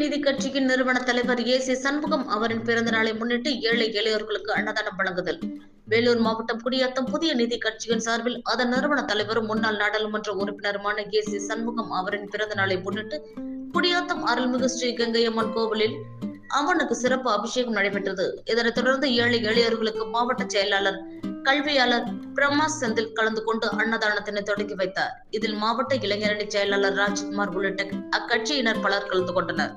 நீதி கட்சியின் நிறுவன தலைவர் ஏ சி சண்முகம் அவரின் பிறந்த நாளை முன்னிட்டு ஏழை எளியோர்களுக்கு அன்னதானம் வழங்குதல். வேலூர் மாவட்டம் குடியாத்தம் புதிய நீதி கட்சியின் சார்பில் அதன் நிறுவன தலைவரும் முன்னாள் நாடாளுமன்ற உறுப்பினருமான ஏ சி சண்முகம் அவரின் பிறந்த நாளை முன்னிட்டு குடியாத்தம் அருள்மிகு ஸ்ரீ கங்கையம்மன் கோவிலில் அம்மனுக்கு சிறப்பு அபிஷேகம் நடைபெற்றது. இதனைத் தொடர்ந்து ஏழை எளியோர்களுக்கு மாவட்ட செயலாளர் கல்வியாளர் பிரம்மா செந்தில் கலந்து கொண்டு அன்னதானத்தினை தொடங்கி வைத்தார். இதில் மாவட்ட இளைஞரணி செயலாளர் ராஜ்குமார் உள்ளிட்ட அக்கட்சியினர் பலர் கலந்து கொண்டனர்.